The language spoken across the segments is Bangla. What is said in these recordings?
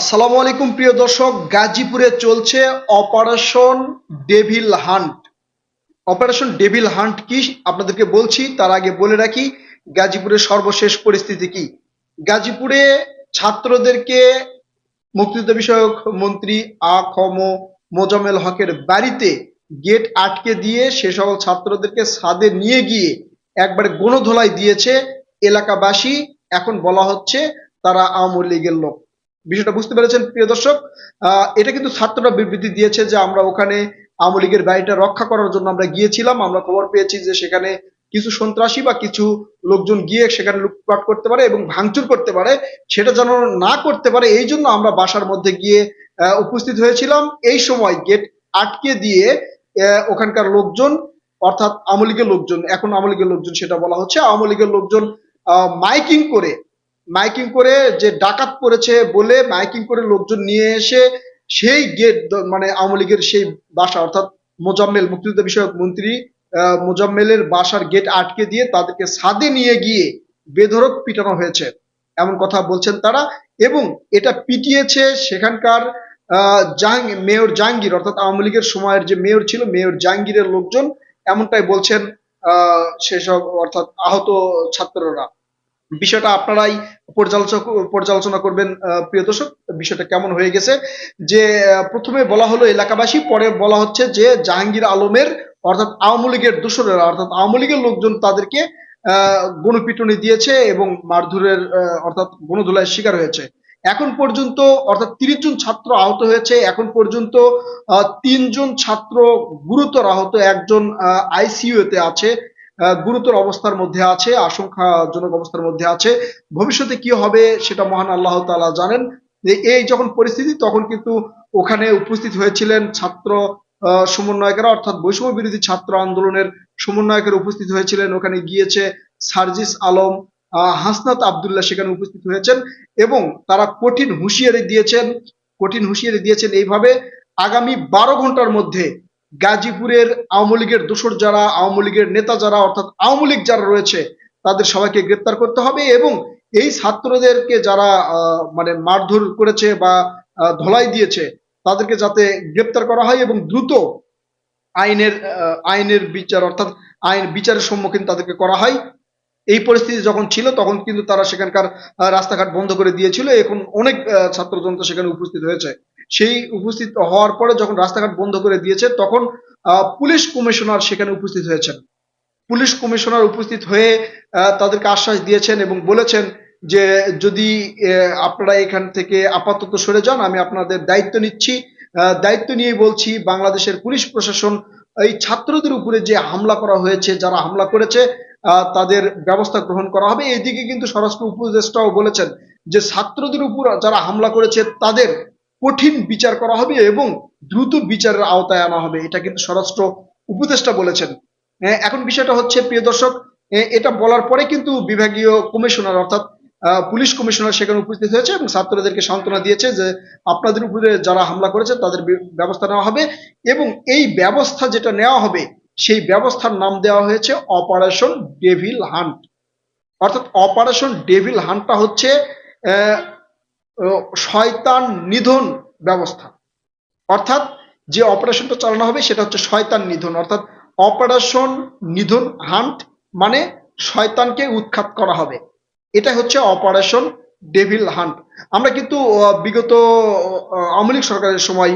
আসসালামু আলাইকুম, প্রিয় দর্শক। গাজীপুরে চলছে operation devil hunt. Operation devil hunt কি? আপনাদেরকে বলছি, তার আগে বলে রাখি, গাজীপুরের সর্বশেষ পরিস্থিতি কি? গাজীপুরে ছাত্রদেরকে মুক্তিযুদ্ধ বিষয়ক মন্ত্রী আ খ ম মোজামেল হকের বাড়িতে গেট আটকে দিয়ে সে সকল ছাত্রদেরকে ছাদে নিয়ে গিয়ে একবারে গণধোলাই দিয়েছে এলাকাবাসী। এখন বলা হচ্ছে, তারা আওয়ামী লীগের লোক। বিষয়টা বুঝতে পেরেছেন, প্রিয় দর্শক। এটা কিন্তু ছাত্ররা বিবৃতি দিয়েছে যে আমরা ওখানে আওয়ামী লীগের বাড়িটা রক্ষা করার জন্য আমরা গিয়েছিলাম। আমরা খবর পেয়েছি যে সেখানে কিছু সন্ত্রাসী বা কিছু লোকজন গিয়ে সেখানে লুটপাট করতে পারে এবং ভাঙচুর করতে পারে। সেটা যেন না করতে পারে, এই জন্য আমরা বাসার মধ্যে গিয়ে উপস্থিত হয়েছিলাম। এই সময় গেট আটকে দিয়ে ওখানকার লোকজন, অর্থাৎ আওয়ামী লীগের লোকজন, এখন আওয়ামী লীগের লোকজন সেটা বলা হচ্ছে, আওয়ামী লীগের লোকজন মাইকিং করে মাইকিং করে যে ডাকাত পড়েছে বলে মাইকিং করে লোকজন নিয়ে এসে সেই গেট মানে আওয়ামী লীগের সেই বাসা, অর্থাৎ মোজাম্মেল, মুক্তিযুদ্ধ বিষয়ক মন্ত্রী মোজাম্মেলের বাসার গেট আটকে দিয়ে তাদেরকে সাদে নিয়ে গিয়ে বেধরক পিটানো হয়েছে, এমন কথা বলছেন তারা। এবং এটা পিটিয়েছে সেখানকার মেয়র জাহাঙ্গীর, অর্থাৎ আওয়ামী লীগের সময়ের যে মেয়র ছিল, মেয়র জাহাঙ্গীরের লোকজন, এমনটাই বলছেন সেসব, অর্থাৎ আহত ছাত্ররা। বিষয়টা আপনারাই পর্যালোচনা পর্যালোচনা করবেন প্রিয় দর্শক। বিষয়টা কেমন হয়ে গেছে? যে প্রথমে বলা হলো এলাকাবাসী, পরে বলা হচ্ছে যে, জাহাঙ্গীর আলমের, অর্থাৎ আওয়ামী লীগের দোসরেরা অর্থাৎ আওয়ামী লীগের লোকজন তাদেরকে গণপিটুনি দিয়েছে এবং মারধরের অর্থাৎ গণধুলায় শিকার হয়েছে। এখন পর্যন্ত, অর্থাৎ তিরিশ জন ছাত্র আহত হয়েছে। এখন পর্যন্ত তিনজন ছাত্র গুরুতর আহত, একজন আইসিইউ তে আছে। গুরুতর অবস্থার মধ্যে আছে, আশঙ্কাজনক অবস্থার মধ্যে আছে। ভবিষ্যতে কি হবে সেটা মহান আল্লাহ তাআলা জানেন। এই যখন পরিস্থিতি, তখন কিন্তু ওখানে উপস্থিত হয়েছিলেন ছাত্র সমন্বয়কেরা, অর্থাৎ বৈষম্য বিরোধী ছাত্র আন্দোলনের সমন্বয়কেরা উপস্থিত হয়েছিলেন। ওখানে গিয়েছে সার্জিস আলম হাসনাত আবদুল্লাহ সেখানে উপস্থিত হয়েছেন এবং তারা কঠিন হুঁশিয়ারি দিয়েছেন, কঠিন হুঁশিয়ারি দিয়েছেন এইভাবে আগামী বারো ঘণ্টার মধ্যে গাজীপুরের আওয়ামী লীগের দোসর যারা আওয়ামী লীগের নেতা যারা অর্থাৎ আওয়ামী লীগ যারা রয়েছে তাদের সবাইকে গ্রেপ্তার করতে হবে এবং এই ছাত্রদেরকে যারা মানে মারধর করেছে বা ধলাই দিয়েছে তাদেরকে যাতে গ্রেপ্তার করা হয় এবং দ্রুত আইনের আইনের বিচার অর্থাৎ আইন বিচারের সম্মুখীন তাদেরকে করা হয়। এই পরিস্থিতি যখন ছিল তখন কিন্তু তারা সেখানকার রাস্তাঘাট বন্ধ করে দিয়েছিল। এখন অনেক আহ, ছাত্র জনতা সেখানে উপস্থিত হয়েছে। সেই উপস্থিত হওয়ার পরে যখন রাস্তাঘাট বন্ধ করে দিয়েছে, তখন পুলিশ কমিশনার সেখানে উপস্থিত হয়েছেন। পুলিশ কমিশনার উপস্থিত হয়ে তাদেরকে আশ্বাস দিয়েছেন এবং বলেছেন যে, যদি আপনারা এখান থেকে আপাতত সরে যান, আমি আপনাদের দায়িত্ব নিচ্ছি। দায়িত্ব নিয়ে বলছি, বাংলাদেশের পুলিশ প্রশাসন, এই ছাত্রদের উপরে যে হামলা করা হয়েছে, যারা হামলা করেছে তাদের ব্যবস্থা গ্রহণ করা হবে। এদিকে কিন্তু স্বরাষ্ট্র উপদেষ্টাও বলেছেন যে, ছাত্রদের উপর যারা হামলা করেছে, তাদের কঠিন বিচার করা হবে এবং দ্রুত বিচারের আওতায় আনা হবে। এটা কিন্তু স্বরাষ্ট্র উপদেষ্টা বলেছেন। এখন বিষয়টা হচ্ছে, প্রিয় দর্শক এটা বলার পরে কিন্তু বিভাগীয় কমিশনার, অর্থাৎ পুলিশ কমিশনার সেখানে উপস্থিত হয়েছে এবং ছাত্রদেরকে সান্ত্বনা দিয়েছে যে আপনাদের উপরে যারা হামলা করেছে তাদের ব্যবস্থা নেওয়া হবে এবং এই ব্যবস্থা যেটা নেওয়া হবে, সেই ব্যবস্থার নাম দেওয়া হয়েছে অপারেশন ডেভিল হান্ট। অর্থাৎ অপারেশন ডেভিল হান্টটা হচ্ছে শয়তান নিধন ব্যবস্থা। অর্থাৎ যে অপারেশনটা চালানো হবে সেটা হচ্ছে শয়তান নিধন। অর্থাৎ অপারেশন নিধন হান্ট মানে শয়তানকে উৎখাত করা হবে। এটা হচ্ছে অপারেশন ডেভিল হান্ট আমরা কিন্তু বিগত আওয়ামী সরকারের সময়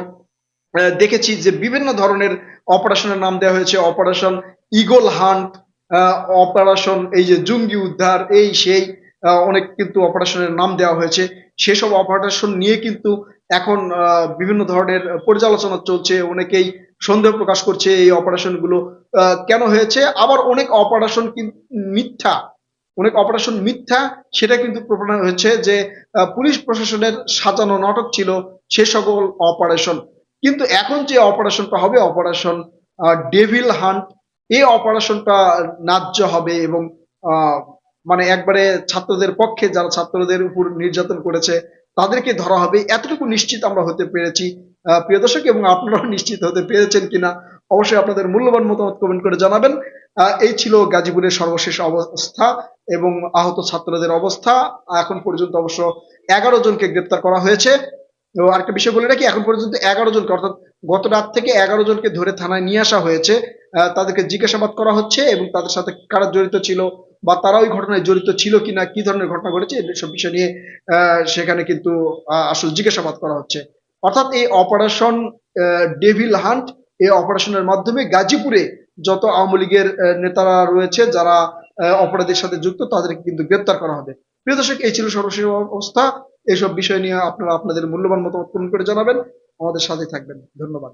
দেখেছি যে বিভিন্ন ধরনের অপারেশনের নাম দেওয়া হয়েছে। অপারেশন ইগল হান্ট অপারেশন এই যে জঙ্গি উদ্ধার, এই, সেই অনেক কিন্তু অপারেশনের নাম দেওয়া হয়েছে। সেসব অপারেশন নিয়ে কিন্তু এখন বিভিন্ন ধরনের পর্যালোচনা চলছে। অনেকেই সন্দেহ প্রকাশ করছে এই অপারেশনগুলো কেন হয়েছে। আবার অনেক অপারেশন মিথ্যা, অনেক অপারেশন মিথ্যা, সেটা কিন্তু প্রমাণ হয়েছে যে পুলিশ প্রশাসনের সাজানো নাটক ছিল সে সকল অপারেশন কিন্তু এখন যে অপারেশনটা হবে অপারেশন ডেভিল হান্ট এই অপারেশনটা ন্যায্য হবে এবং মানে একবারে ছাত্রদের পক্ষে যারা ছাত্রদের উপর নির্যাতন করেছে, তাদেরকে ধরা হবে। এতটুকু নিশ্চিত আমরা হতে পেরেছি। প্রিয় দর্শক, এবং আপনারাও নিশ্চিত হতে পেরেছেন কিনা, অবশ্যই আপনাদের মূল্যবান মতামত কমেন্ট করে জানাবেন। এই ছিল গাজীপুরের সর্বশেষ অবস্থা এবং আহত ছাত্রদের অবস্থা। এখন পর্যন্ত অবশ্য এগারো জনকে গ্রেপ্তার করা হয়েছে। আরেকটা বিষয় বলে রাখি, এখন পর্যন্ত এগারো জনকে, অর্থাৎ গত রাত থেকে এগারো জনকে ধরে থানায় নিয়ে আসা হয়েছে। তাদেরকে জিজ্ঞাসাবাদ করা হচ্ছে এবং তাদের সাথে কারা জড়িত ছিল বা তারা ওই ঘটনায় জড়িত ছিল কিনা, কি ধরনের ঘটনা ঘটেছে, এসব বিষয় নিয়ে সেখানে কিন্তু আসল জিজ্ঞাসাবাদ করা হচ্ছে। অর্থাৎ এই অপারেশন ডেভিল হান্ট এই অপারেশনের মাধ্যমে গাজীপুরে যত আওয়ামী লীগের নেতারা রয়েছে, যারা অপরাধের সাথে যুক্ত, তাদেরকে কিন্তু গ্রেপ্তার করা হবে। প্রিয় দর্শক, এই ছিল সর্বশেষ অবস্থা। এইসব বিষয় নিয়ে আপনারা আপনাদের মূল্যবান মতামত পূরণ করে জানাবেন। আমাদের সাথে থাকবেন। ধন্যবাদ।